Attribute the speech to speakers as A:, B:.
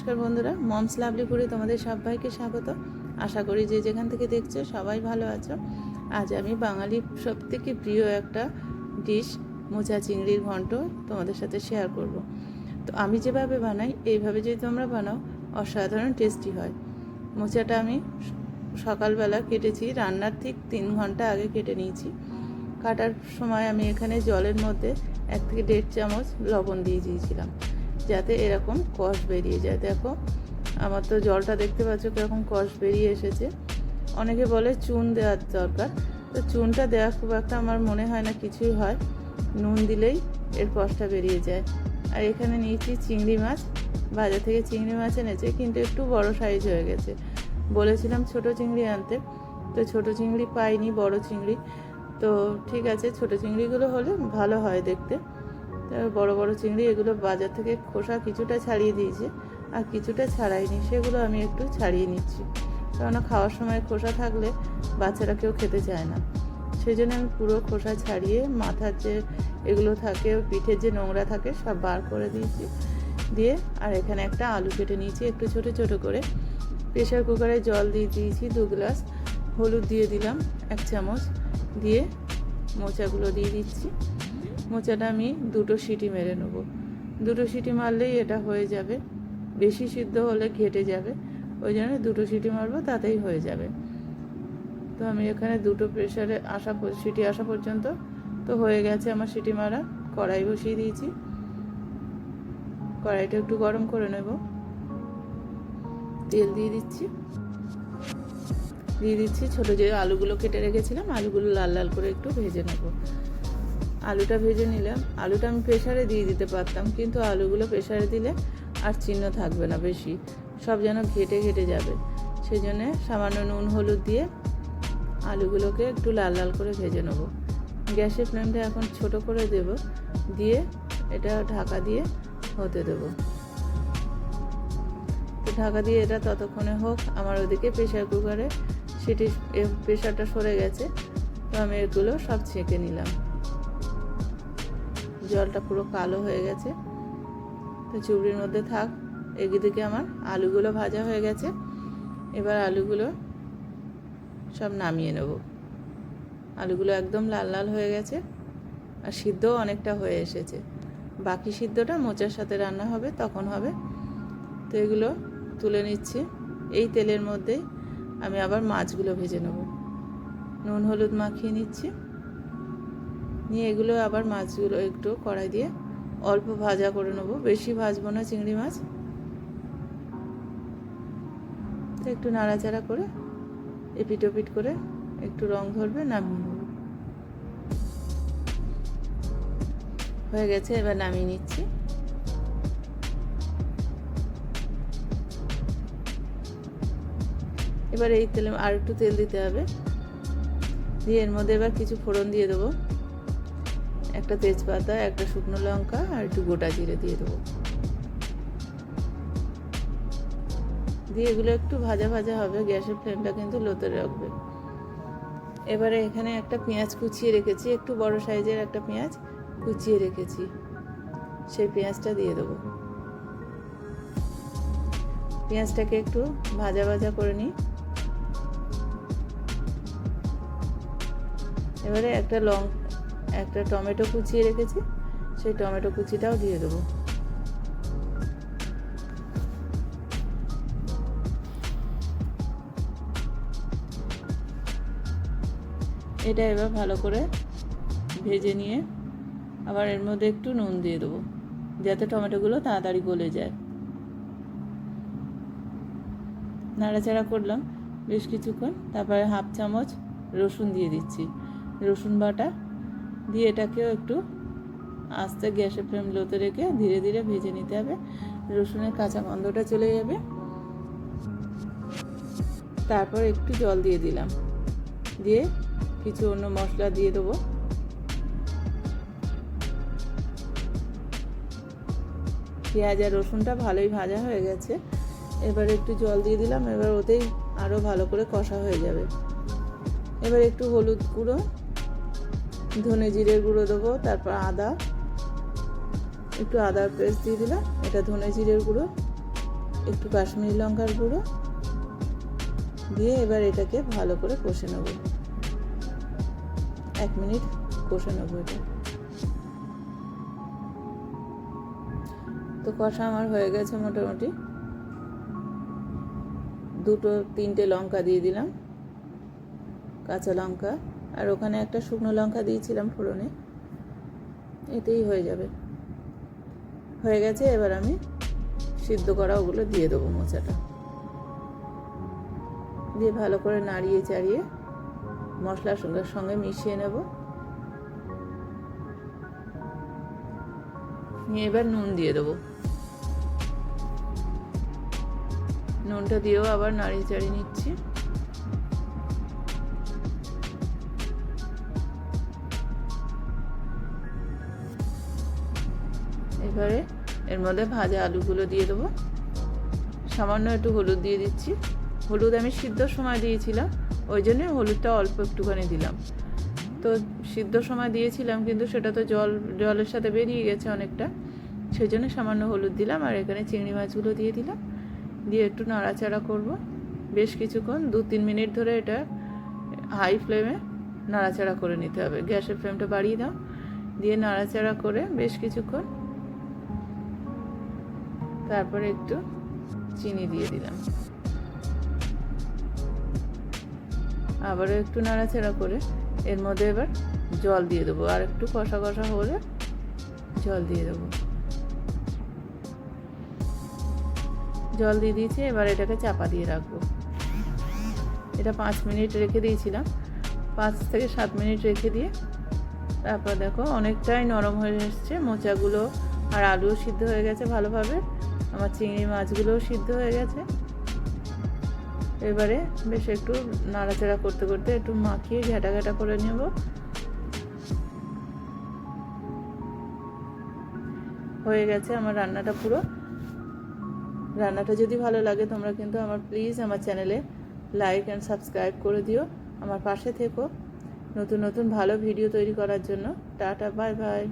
A: নমস্কার বন্ধুরা, মমস লাভলিপুরে তোমাদের সবাইকে স্বাগত। আশা করি যে যেখান থেকে দেখছ সবাই ভালো আছো। আজ আমি বাঙালি সব থেকে প্রিয় একটা ডিশ মোচা চিংড়ির ঘন্ট তোমাদের সাথে শেয়ার করব। তো আমি যেভাবে বানাই, এইভাবে যদি তোমরা বানাও, অসাধারণ টেস্টি হয়। মোচাটা আমি সকালবেলা কেটেছি, রান্নার ঠিক তিন ঘণ্টা আগে কেটে নিয়েছি। কাটার সময় আমি এখানে জলের মধ্যে এক থেকে দেড় চামচ লবণ দিয়ে দিয়েছিলাম। যাতে এরকম কষ বেরিয়ে যায়। দেখো, আমার তো জলটা দেখতে পাচ্ছ কীরকম কষ বেরিয়ে এসেছে। অনেকে বলে চুন দেওয়ার দরকার। তো চুনটা দেওয়া খুব একটা আমার মনে হয় না কিছুই হয়। নুন দিলেই এর কষটা বেরিয়ে যায়। আর এখানে নিয়েছি চিংড়ি মাছ। বাজার থেকে চিংড়ি মাছ এনেছে, কিন্তু একটু বড় সাইজ হয়ে গেছে। বলেছিলাম ছোট চিংড়ি আনতে, তো ছোট চিংড়ি পাইনি, বড় চিংড়ি। তো ঠিক আছে, ছোট চিংড়িগুলো হলে ভালো হয় দেখতে। বড় বড় চিংড়ি, এগুলো বাজার থেকে খোসা কিছুটা ছাড়িয়ে দিয়েছে, আর কিছুটা ছাড়াইনি, সেগুলো আমি একটু ছাড়িয়ে নিচ্ছি। কেননা খাওয়ার সময় খোসা থাকলে বাচ্চারা কেউ খেতে চায় না। সেই জন্য আমি পুরো খোসা ছাড়িয়ে মাথার যে এগুলো থাকে, পিঠের যে নোংরা থাকে, সব বার করে দিয়েছি। দিয়ে আর এখানে একটা আলু কেটে নিয়েছি, একটু ছোট ছোট করে। প্রেশার কুকারে জল দিয়ে দিয়েছি দু গ্লাস, হলুদ দিয়ে দিলাম এক চামচ। দিয়ে মোচাগুলো দিয়ে দিচ্ছি। মোচাটা আমি দুটো সিটি মেরে নেব। দুটো সিটি মারলেই এটা হয়ে যাবে। বেশি সিদ্ধ হলে ঘেটে যাবে। ওই জন্য দুটো সিটি মারবো, তাতেই হয়ে যাবে। তো আমি এখানে দুটো প্রেশারে আসা সিটি আসা পর্যন্ত তো হয়ে গেছে আমার সিটি মারা। কড়াই বসিয়ে দিয়েছি। কড়াইটা একটু গরম করে নেব। তেল দিয়ে দিচ্ছি। দিয়ে দিচ্ছি ছোটো যে আলুগুলো কেটে রেখেছিলাম, আলুগুলো লাল লাল করে একটু ভেজে নেব। আলুটা ভেজে নিলাম। আলুটা আমি প্রেশারে দিয়ে দিতে পারতাম, কিন্তু আলুগুলো প্রেশারে দিলে আর চিহ্ন থাকবে না বেশি। সব যেন ঘেটে ঘেটে যাবে। সেই জন্যে সামান্য নুন, হলুদ দিয়ে আলুগুলোকে একটু লাল লাল করে ভেজে নেব। গ্যাসের ফ্লেমটা এখন ছোট করে দেব, দিয়ে এটা ঢাকা দিয়ে হতে দেবো। তো ঢাকা দিয়ে এটা ততক্ষণে হোক, আমার ওদিকে প্রেশার কুকারে সেটি প্রেশারটা সরে গেছে, তো আমি এগুলো সব ছেঁকে নিলাম। জলটা পুরো কালো হয়ে গেছে। তো চুবড়ির মধ্যে থাক, এদিকে আমার আলুগুলো ভাজা হয়ে গেছে। এবার আলুগুলো সব নামিয়ে নেব। আলুগুলো একদম লাল লাল হয়ে গেছে আর সিদ্ধও অনেকটা হয়ে এসেছে। বাকি সিদ্ধটা মোচার সাথে রান্না হবে, তখন হবে। তো এগুলো তুলে নিচ্ছি। এই তেলের মধ্যেই আমি আবার মাছগুলো ভেজে নেব। নুন, হলুদ মাখিয়ে নিচ্ছি। নিয়ে এগুলো আবার মাছগুলো একটু কড়াই দিয়ে অল্প ভাজা করে নেব। বেশি ভাজবো না চিংড়ি মাছ। একটু নাড়াচাড়া করে এপিট ওপিট করে একটু রং ধরবে, নামিয়ে নেব। হয়ে গেছে, এবার নামিয়ে নিচ্ছি। এবার এই তেলে আর একটু তেল দিতে হবে। দিয়ে এর মধ্যে এবার কিছু ফোড়ন দিয়ে দেবো। একটা তেজপাতা, একটা শুকনো লঙ্কা আর একটু গোটা জিরে দিয়ে দেবো। দিয়ে এগুলো একটু ভাজা ভাজা হবে, গ্যাসের ফ্লেমটা কিন্তু লোতে রাখবে। এবারে এখানে একটা পেঁয়াজ কুচিয়ে রেখেছি, একটু বড় সাইজের একটা পেঁয়াজ কুচিয়ে রেখেছি। সেই পেঁয়াজটা দিয়ে দেবো। পেঁয়াজটাকে একটু ভাজা ভাজা করে নিই। এবারে একটা লং একটা টমেটো কুচিয়ে রেখেছি, সেই টমেটো কুচিটাও দিয়ে দেবো। এটা এবার ভালো করে ভেজে নিয়ে আবার এর মধ্যে একটু নুন দিয়ে দেবো, যাতে টমেটোগুলো তাড়াতাড়ি গলে যায়। নাড়াচাড়া করলাম বেশ কিছুক্ষণ, তারপরে হাফ চামচ রসুন দিয়ে দিচ্ছি। রসুন বাটা দিয়ে এটাকেও একটু আস্তে গ্যাসের ফ্লেম লোতে রেখে ধীরে ধীরে ভেজে নিতে হবে। রসুনের কাঁচা গন্ধটা চলে যাবে। তারপর একটু জল দিয়ে দিলাম। দিয়ে কিছু অন্য মশলা দিয়ে দেবো। পেঁয়াজ আর রসুনটা ভালোই ভাজা হয়ে গেছে। এবার একটু জল দিয়ে দিলাম। এবার ওতেই আরও ভালো করে কষা হয়ে যাবে। এবার একটু হলুদ গুঁড়ো ধনে জিরের গুঁড়ো দেবো, তারপর আদা, একটু আদার পেস্ট দিয়ে দিলাম, এটা ধনে জিরের গুঁড়ো, একটু কাশ্মীরি লঙ্কার গুঁড়ো দিয়ে এবার এটাকে ভালো করে কষে নেব। এক মিনিট কষে নেব এটা। তো কষা আমার হয়ে গেছে মোটামুটি। দুটো তিনটে লঙ্কা দিয়ে দিলাম, কাঁচা লঙ্কা। আর ওখানে একটা শুকনো লঙ্কা দিয়েছিলাম ফোড়নে। এতেই হয়ে যাবে। হয়ে গেছে, এবার আমি সিদ্ধ করা ওগুলো দিয়ে দেবো মোচাটা। দিয়ে ভালো করে নাড়িয়ে চাড়িয়ে মশলার সঙ্গে সঙ্গে মিশিয়ে নেব। নিয়ে এবার নুন দিয়ে দেবো। নুনটা দিয়েও আবার নাড়িয়ে চাড়িয়ে নিচ্ছি। এবারে এর মধ্যে ভাজা আলুগুলো দিয়ে দেবো। সামান্য একটু হলুদ দিয়ে দিচ্ছি। হলুদ আমি সিদ্ধ সময় দিয়েছিলাম, ওই জন্যে হলুদটা অল্প একটুখানি দিলাম। তো সিদ্ধ সময় দিয়েছিলাম, কিন্তু সেটা তো জল, জলের সাথে বেরিয়ে গেছে অনেকটা। সেই জন্য সামান্য হলুদ দিলাম, আর এখানে চিংড়ি মাছগুলো দিয়ে দিলাম। দিয়ে একটু নাড়াচাড়া করব। বেশ কিছুক্ষণ, দু তিন মিনিট ধরে এটা হাই ফ্লেমে নাড়াচাড়া করে নিতে হবে। গ্যাসের ফ্লেমটা বাড়িয়ে দাও। দিয়ে নাড়াচাড়া করে বেশ কিছুক্ষণ তারপরে একটু চিনি দিয়ে দিলাম। আবারও একটু নাড়াচাড়া করে এর মধ্যে এবার জল দিয়ে দেবো। আর একটু কষা কষা হলে জল দিয়ে দেবো। জল দিয়ে দিয়েছি, এবার এটাকে চাপা দিয়ে রাখব। এটা পাঁচ মিনিট রেখে দিয়েছিলাম। পাঁচ থেকে সাত মিনিট রেখে দিয়ে তারপর দেখো অনেকটাই নরম হয়ে এসছে। মোচাগুলো আর আলুও সিদ্ধ হয়ে গেছে ভালোভাবে। আমার চিংড়ি মাছগুলোও সিদ্ধ হয়ে গেছে। এবারে বেশ একটু নাড়াচাড়া করতে করতে একটু মাখিয়ে ঘেটা ঘেটা করে নেব। হয়ে গেছে আমার রান্নাটা পুরো। রান্নাটা যদি ভালো লাগে তোমরা কিন্তু আমার প্লিজ আমার চ্যানেলে লাইক অ্যান্ড সাবস্ক্রাইব করে দিও। আমার পাশে থেকো। নতুন নতুন ভালো ভিডিও তৈরি করার জন্য। Tata bye bye